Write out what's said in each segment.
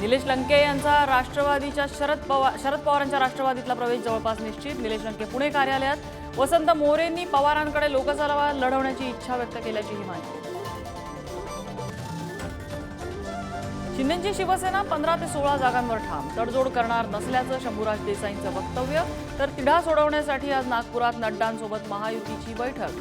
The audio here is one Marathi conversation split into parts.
निलेश लंके यांचा राष्ट्रवादीच्या शरद पवार शरद पवारांच्या राष्ट्रवादीतला प्रवेश जवळपास निश्चित. निलेश लंके पुणे कार्यालयात. वसंत मोरेंनी पवारांकडे लोकसभा लढवण्याची इच्छा व्यक्त केल्याचीही माहिती. शिंदेची शिवसेना पंधरा ते सोळा जागांवर ठाम. तडजोड करणार नसल्याचं शंभूराज देसाईंचं वक्तव्य. तर तिढा सोडवण्यासाठी आज नागपुरात नड्डांसोबत महायुतीची बैठक.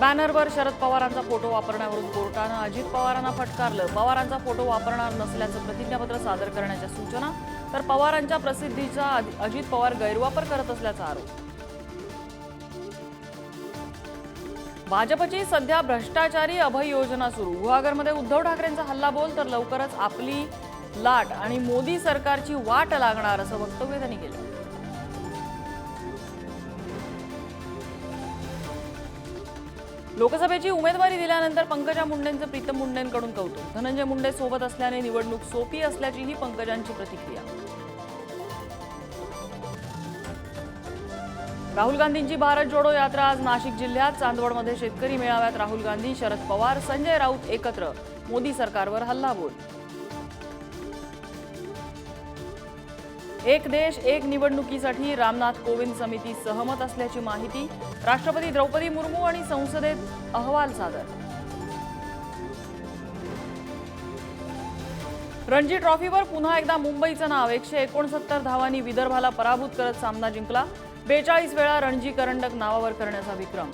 बॅनरवर शरद पवारांचा फोटो वापरण्यावरून कोर्टानं अजित पवारांना फटकारलं. पवारांचा फोटो वापरणार नसल्याचं प्रतिज्ञापत्र सादर करण्याच्या सूचना तर पवारांच्या प्रसिद्धीचा अजित पवार गैरवापर करत असल्याचा आरोप. भाजपची सध्या भ्रष्टाचारी अभय योजना सुरू. गुहागरमध्ये उद्धव ठाकरेंचा हल्ला बोल तर लवकरच आपली लाट आणि मोदी सरकारची वाट लागणार असं वक्तव्य त्यांनी केलं. लोकसभेची उमेदवारी दिल्यानंतर पंकजा मुंडेंचं प्रीतम मुंडेंकडून कौतुक. धनंजय मुंडे सोबत असल्याने निवडणूक सोपी असल्याचीही पंकजांची प्रतिक्रिया. राहुल गांधींची भारत जोडो यात्रा आज नाशिक जिल्ह्यात चांदवडमध्ये शेतकरी मेळाव्यात राहुल गांधी शरद पवार संजय राऊत एकत्र. मोदी सरकारवर हल्लाबोल. एक देश एक निवडणुकीसाठी रामनाथ कोविंद समिती सहमत असल्याची माहिती राष्ट्रपती द्रौपदी मुर्मू आणि संसदेत अहवाल सादर. रणजी ट्रॉफीवर पुन्हा एकदा मुंबईचं नाव. एकशे एकोणसत्तर धावांनी विदर्भाला पराभूत करत सामना जिंकला. बेचाळीस वेळा रणजी करंडक नावावर करण्याचा विक्रम.